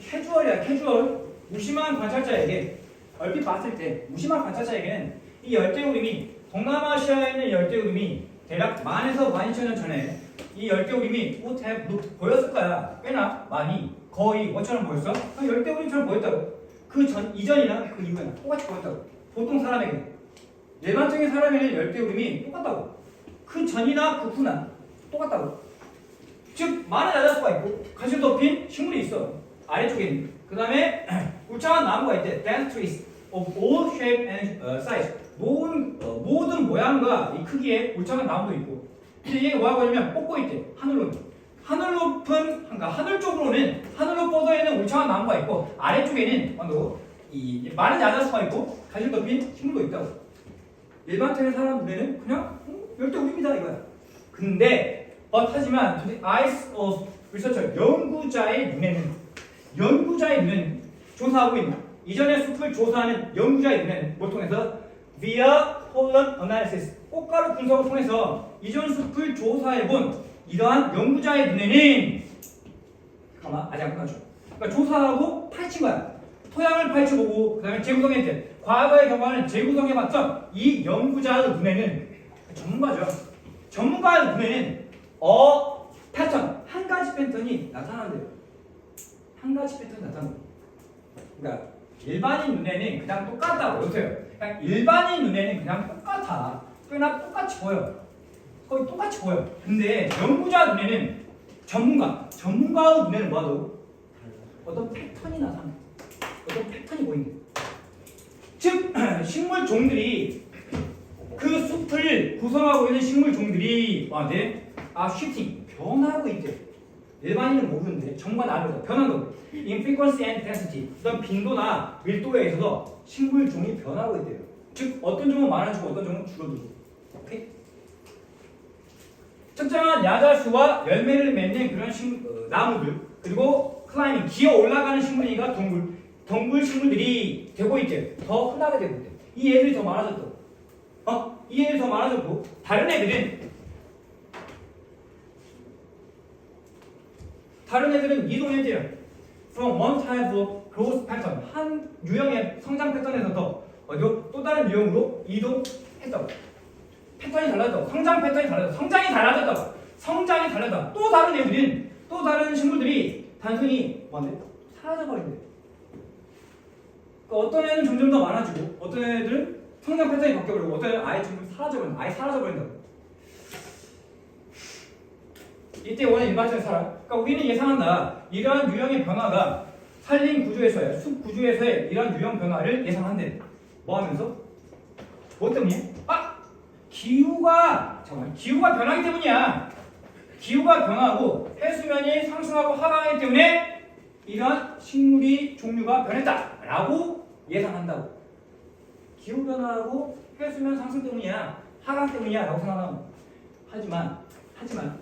캐주얼이야 캐주얼. 무심한 관찰자에게 얼핏 봤을 때 무심한 관찰자에게는 이 열대우림이 동남아시아에 있는 열대우림이 대략 만에서 만 이천 년 전에 이 열대우림이 뭐 대, 뭐 보였을 거야. 꽤나 많이 거의 뭐처럼 보였어? 그냥 열대우림처럼 보였다고. 그 전 이전이나 그 이후에나 똑같이 보였다고. 보통 사람에게. 일반적인 사람에게는 열대우림이 똑같다고. 그 전이나 그 후나 똑같다고. 즉 많은 야자수가 있고 가시 덮인 식물이 있어 아래쪽에 있는 그 다음에 울창한 나무가 있대. Dense trees of all shape and uh, size. 모든, 어, 모든 모양과 이 크기의 울창한 나무도 있고. 근데 얘가 뭐라고 하냐면 뻗고 있대. 하늘로. 하늘 높은 그러니까 하늘 쪽으로는 하늘로 뻗어 있는 울창한 나무가 있고 아래쪽에는 반도 이 많은 야자수가 있고 가시 덮인 식물도 있다고. 일반적인 사람 눈에는 그냥 음, 열대우림이다 이거야. 근데 but 하지만 the eyes of 연구자의 눈에는 연구자의 눈에는 조사하고 있는 이전의 숲을 조사하는 연구자의 눈에는 뭘 통해서? Via pollen analysis. 꽃가루 분석을 통해서 이전 숲을 조사해본 이러한 연구자의 눈에는 잠깐만 아직 안 끝났죠. 그러니까 조사하고 파헤친 거야. 토양을 파헤쳐보고 그 다음에 재구성했대 과거의 경우는 재구성해봤던 이 연구자의 눈에는 전문가죠. 전문가의 눈에는 어 패턴. 한 가지 패턴이 나타난대요. 한 가지 패턴이 나타난다. 그러니까 일반인 눈에는 그냥 똑같다고 보세요. 그냥 일반인 눈에는 그냥 똑같아. 꽤나 똑같이 보여. 거의 똑같이 보여. 근데 연구자 눈에는 전문가, 전문가의 눈에는 뭐하고 어떤 패턴이 나타나. 어떤 패턴이 보인다. 즉 식물 종들이 그 숲을 구성하고 있는 식물 종들이 뭐한테 아 shifting 변하고 있대. 일반인은 모르는데 정말 알고 변한다고. in frequency and density 어떤 빈도나 밀도에 있어서 식물 종이 변하고 있대요. 즉 어떤 종은 많아지고 어떤 종은 줄어들고. 오케이? 특정한 야자수와 열매를 맺는 그런 식, 어, 나무들 그리고 클라이밍 기어 올라가는 식물이가 동굴 동굴 식물들이 되고 있대. 더 흔하게 되고 있대. 이 애들이 더 많아졌다고. 어? 이 애들이 더 많아졌고 다른 애들은 다른 애들은 이동했대요. From one type of growth pattern 한 유형의 성장 패턴에서 더 어디요? 또 다른 유형으로 이동했다고. 패턴이 달라졌다고. 성장 패턴이 달라졌다고. 성장이 달라졌다고. 성장이 달라졌다고. 또 다른 애들은 또 다른 식물들이 단순히 뭔데? 사라져버린대. 그러니까 어떤 애는 점점 더 많아지고 어떤 애들은 성장 패턴이 바뀌어버리고 어떤 애는 아예 좀 사라져버린다. 아예 사라져버린다고. 이때 원래 일반적인 사람. 그러니까 우리는 예상한다. 이러한 유형의 변화가 산림 구조에서의 숲 구조에서의 이러한 유형 변화를 예상한대. 뭐 하면서? 뭐 때문이야? 아! 기후가 잠깐만 기후가 변하기 때문이야. 기후가 변하고 해수면이 상승하고 하강하기 때문에 이러한 식물이 종류가 변했다라고 예상한다고. 기후 변화하고 해수면 상승 때문이야. 하강 때문이야라고 생각하고. 하지만 하지만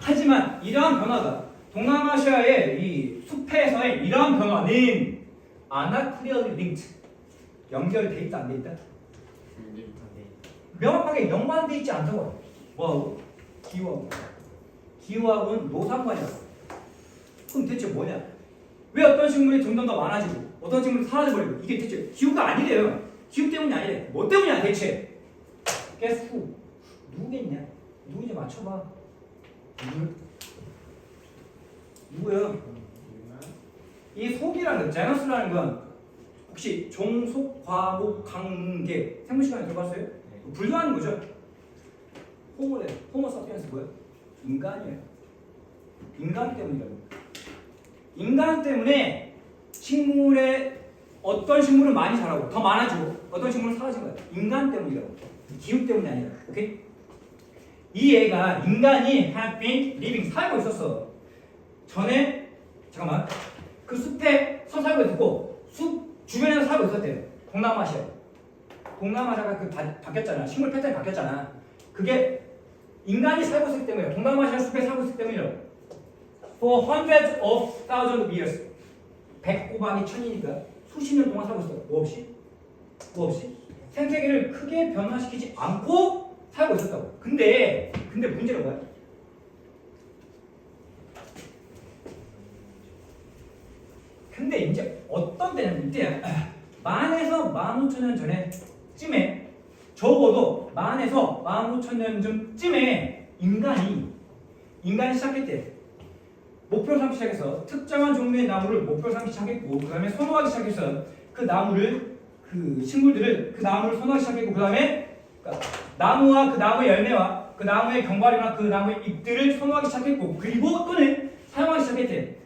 하지만 이러한 변화가 동남아시아의 이 숲에서의 이러한 변화는 clearly linked 연결돼 있다 안 돼 있다? 명확하게 연관돼 있지 않다고 뭐하고? 기후하고. 기후하고는 노상관이라고 그럼 대체 뭐냐? 왜 어떤 식물이 점점 더 많아지고 어떤 식물이 사라져버리고 이게 대체 기후가 아니래요. 기후 때문이 아니래. 뭐 때문이야 대체? guess who 누구겠냐? 누구인지 맞춰봐 누구? 누구야? 이 속이라는 제너스라는 건 혹시 종속, 과목, 강계 생물 시간에 들어봤어요? 분류하는 거죠. 호모래, 호모 사피엔스 뭐야? 인간이에요. 인간 때문이라고. 인간 때문에 식물의 어떤 식물은 많이 자라고 더 많아지고 어떤 식물은 사라진 거야. 인간 때문이라고. 기후 때문이 아니라. 오케이? 이 애가 인간이 have been living 살고 있었어. 전에 잠깐만 그 숲에 서 살고 있었고 숲 주변에서 살고 있었대요. 동남아시아. 동남아시아가 그 바, 바뀌었잖아. 식물 패턴이 바뀌었잖아. 그게 인간이 살고 있기 때문에 동남아시아 숲에 살고 있기 때문이라고. For hundreds of thousands of years. 백 곱하기 천이니까 수십 년 동안 살고 있어. 뭐 없이? 뭐 없이? 생태계를 크게 변화시키지 않고 살고 있었다고. 근데 근데 문제가 뭐야? 근데 이제 어떤 때냐면 이때 만에서 만 오천 년 전에 쯤에 적어도 만에서 만 오천 년 전쯤에 인간이 인간이 시작했대. 목표로 삼기 시작해서 특정한 종류의 나무를 목표로 삼기 시작했고 그 다음에 선호하기 시작해서 그 나무를 그 식물들을 그 나무를 선호하기 시작했고 그 다음에 나무와 그 나무의 열매와 그 나무의 견과류나 그 나무의 잎들을 선호하기 시작했고 그리고 또는 사용하기 시작했대.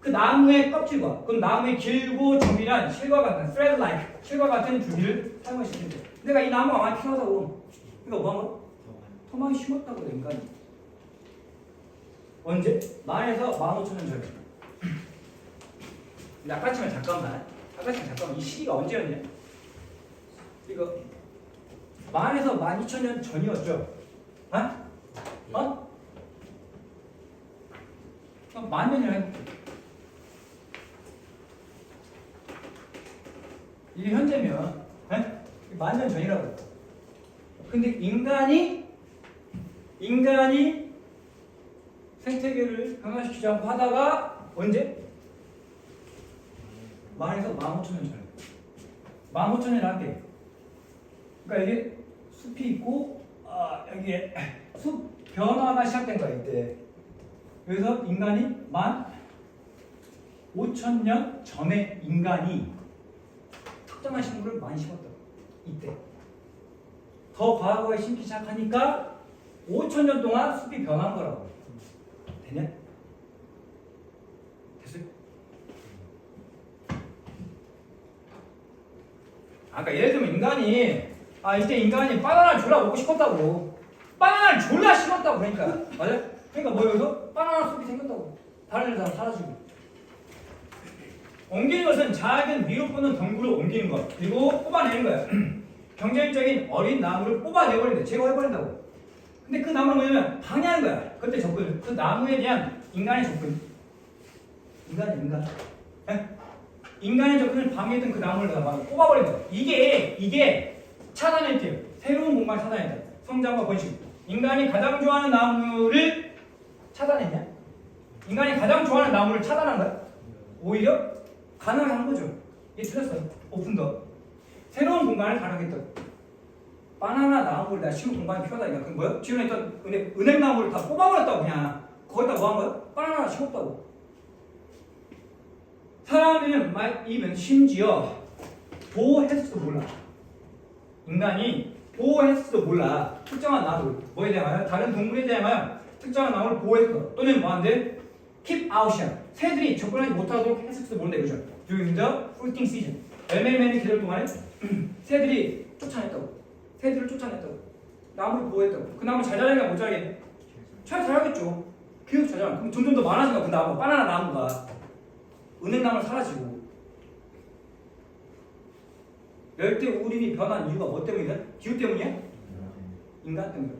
그 나무의 껍질과 그 나무의 길고 정밀한 실과 같은 thread like 실과 같은 줄기를 사용하기 시작했대. 내가 이 나무가 많이 필요하다고. 그러니까 뭐한 거야? 토막이 심었다고 인간이. 언제? 만에서 만 오천 년 전에. 근데 아까쯤에 잠깐만. 아까쯤에 잠깐만. 이 시기가 언제였냐? 이거 만에서 만 이천 년 전이었죠. 어? 어? 그럼 만 년이라. 이게 현재면 만 년 전이라고. 근데 인간이 인간이 생태계를 변화시키지 않고 하다가 언제? 만에서 만 오천 년 전에. 만 오천 년을 할게. 그러니까 이게 숲이 있고 아 여기에 숲 변화가 시작된 거야 이때. 그래서 인간이 만 오천 년 전에 인간이 특정한 식물을 많이 심었다. 이때. 더 과거에 심기 시작하니까 5천 년 동안 숲이 변한 거라고. 되냐? 됐어요? 아까 예를 들면 인간이 아 이때 인간이 바나나 졸라 먹고 싶었다고. 바나나를 졸라 심었다고 그러니까. 맞아? 그러니까 뭐 여기서? 바나나 숲이 생겼다고. 다른 데다 사라지고. 옮기는 것은 작은 위로 뻗는 덩굴을 옮기는 것. 그리고 뽑아내는 거야 경쟁적인 어린 나무를 뽑아내버린다. 제거해버린다고. 근데 그 나무는 뭐냐면 방해하는 거야. 그때 접근. 그 나무에 대한 인간의 접근. 인간이 인간. 에? 인간의 접근을 방해했던 그 나무를 다막 뽑아버린다. 이게 이게 차단할게요 새로운 공간을 차단했다 성장과 번식 인간이 가장 좋아하는 나무를 차단했냐? 인간이 가장 좋아하는 나무를 차단한 거야? 오히려 가능하게 한 거죠. 얘 틀렸어요. 오픈더. 새로운 공간을 가능했다. 바나나 나무를 내가 심은 공간이 필요하다니까. 그건 뭐야? 지금 있던 은행, 은행 나무를 다 뽑아버렸다고 그냥. 거기다 뭐 한 거야? 바나나 심었다고. 사람은 막 이면 심지어 보호했을지도 몰라. 인간이 보호했을지도 몰라. 특정한 나무를 뭐에 대하여 다른 동물에 대하여 특정한 나무를 보호했어. 또는 뭐한데 keep out이야. 새들이 접근하지 못하도록 했을지도 모른다 이거죠. During the fruiting season. 열매 맺는 계절 동안에 새들이 쫓아냈다고. 새들을 쫓아냈다고. 나무를 보호했다고. 그 나무 잘 자라냐 못 자라겠냐? 잘 자라겠죠. 잘 자라. 그럼 점점 더 많아지니까 그 나무, 바나나 나무가 은행나무 사라지고 열대 우림이 변한 이유가 뭐 때문이다? 기후 때문이야? 인간 때문이야.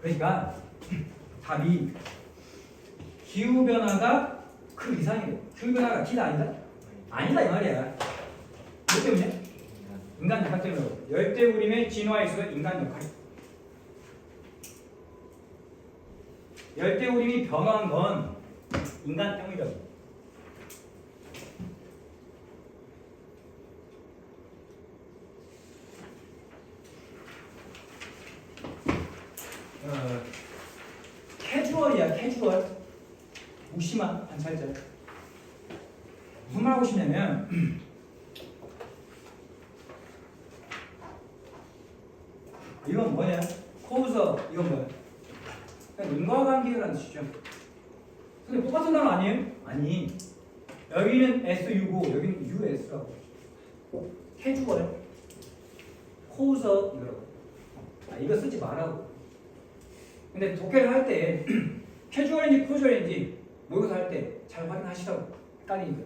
그러니까 답이 기후 변화가 그 이상이래. 기후 변화가 기다 아니다? 아니다 이 말이야. 뭐 때문에? 인간 역할 때문에. 열대 우림의 진화에 있어서 인간 역할. 열대 우림이 변화한 건 인간 때문이라고. 어, 캐주얼이야 캐주얼 무심한 관찰자 무슨 말 하고 싶냐면 이건 뭐냐? 코우서 이건 뭐야? 그냥 인과관계라는 뜻이죠. 근데 똑같은 단어 아니에요? 아니. 여기는 SU고 여기는 US라고 캐주얼 코우서 이거라고. 아 이거 쓰지 말라고 근데 독해를 할 때 캐주얼인지 코주얼인지 모의고사 할 때 잘 확인하시라고 헷갈리니까.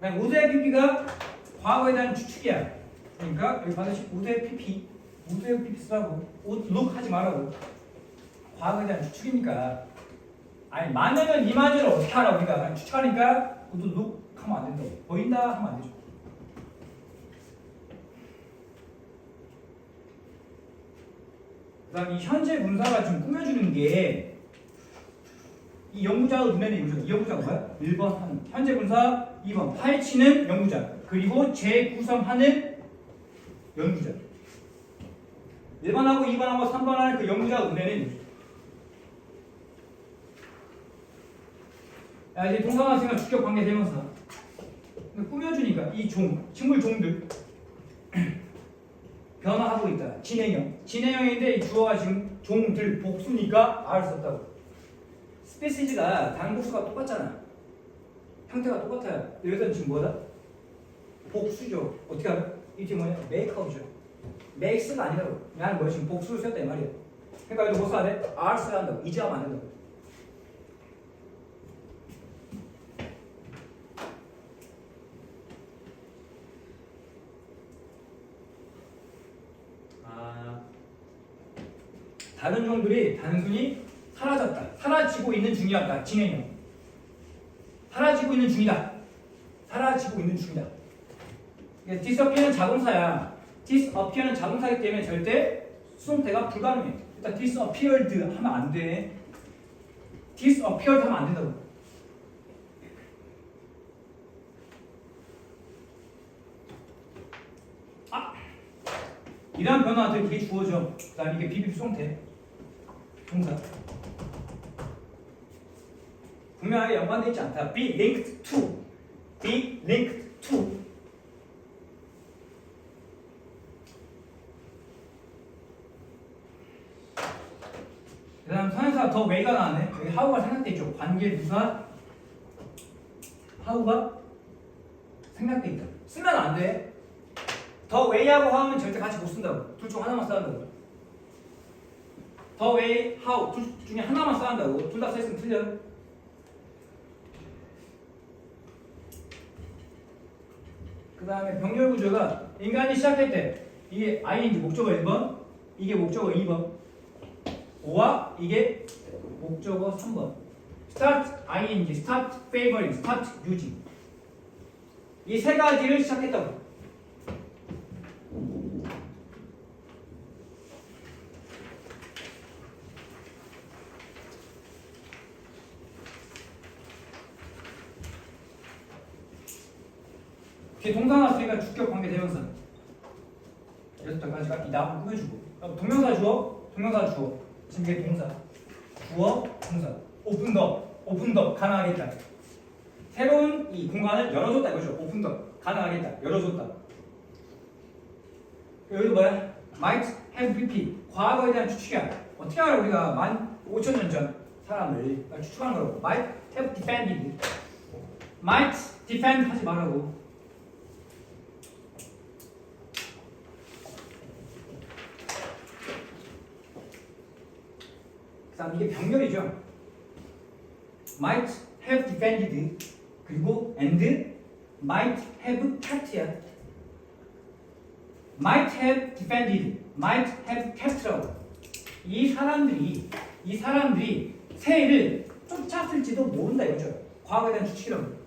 그냥 우대 PP가 과거에 대한 추측이야. 그러니까 여기 반드시 우대 PP 우대 PP 쓰라고. 룩 하지 말라고. 과거에 대한 추측이니까. 아니 만년은 이만년을 어떻게 하라고 그냥 추측하니까 우도 룩 하면 안 된다고. 보인다 하면 안 되죠 그다음 이 현재 문사가 좀 꾸며주는 게이 연구자의 눈에는 이거죠. 이 연구자가 뭐야? 1번 하는 현재 분사, 2번 파헤치는 연구자, 그리고 재구성하는 연구자. 1번하고 2번하고 3번 하는 그 연구자의 눈에는. 야, 이제 동사관생과 주격 관계 대명사. 꾸며주니까 이 종, 식물 종들 변화하고 있다. 진행형. 진행형인데 이 주어가 지금 종들 복수니까 R을 썼다고. 스페시즈가 단복수가 똑같잖아. 형태가 똑같아요. 여기서는 지금 뭐다? 복수죠. 어떻게 하면? 이게 뭐냐? 메이크업이죠. 메이크스가 아니라고. 나는 뭐 지금 복수를 이 말이야. 그러니까 여기도 뭐 써야 돼? R 써야 한다고. 이제 하면 안 된다고. 아, 다른 종들이 단순히 사라졌다. 사라지고 있는 중이었다. 진행형. 사라지고 있는 중이다. 사라지고 있는 중이다. disappear는 자동사야. disappear는 자동사이기 때문에 절대 수동태가 불가능해. 일단 disappeared 하면 안 돼. disappeared 하면 안 된다고. 아! 이러한 변화들 이게 주어져. 그 다음 이게 비비 수동태. 동사. 분명하게 연관되어 있지 않다. be linked to. be linked to. 그 다음 선행사 더 웨이가 나왔네. 여기 하우가 생략돼 있죠. 관계 부사 하우가 생략돼 있다. 쓰면 안 돼. 더 웨이하고 하우는 절대 같이 못 쓴다고. 둘 중 하나만 써야 한다고. 더 웨이, 하우 둘 중에 하나만 한다고. 둘 다 써있으면 틀려. 그 다음에 병렬 구조가 인간이 시작할 때 이게 ing 목적어 1번, 이게 목적어 2번, 5와 이게 목적어 3번. start ing, start favoring, start using. 이 세 가지를 시작했다고. 이게 동사 나왔으니까 주격 관계 대명사. 여섯 가지가 이 나무 꾸며주고. 동명사 주어, 동명사 주어. 지금 이게 동사. 주어, 동사. 오픈 더, 오픈 더 가능하겠다. 새로운 이 공간을 열어줬다 이거죠. 오픈 더 가능하겠다. 열어줬다. 여기 뭐야? might have bp 과거에 대한 추측이야. 어떻게 알아 우리가 만 5천 년 전 사람을 추측하는 거라고. might have defended. might defend 하지 말라고. 다음 이게 병렬이죠. might have defended 그리고 and might have kept야. might have defended, might have kept라고. 이 사람들이 이 사람들이 새해를 쫓았을지도 모른다 이거죠. 과거에 대한 추측이라고.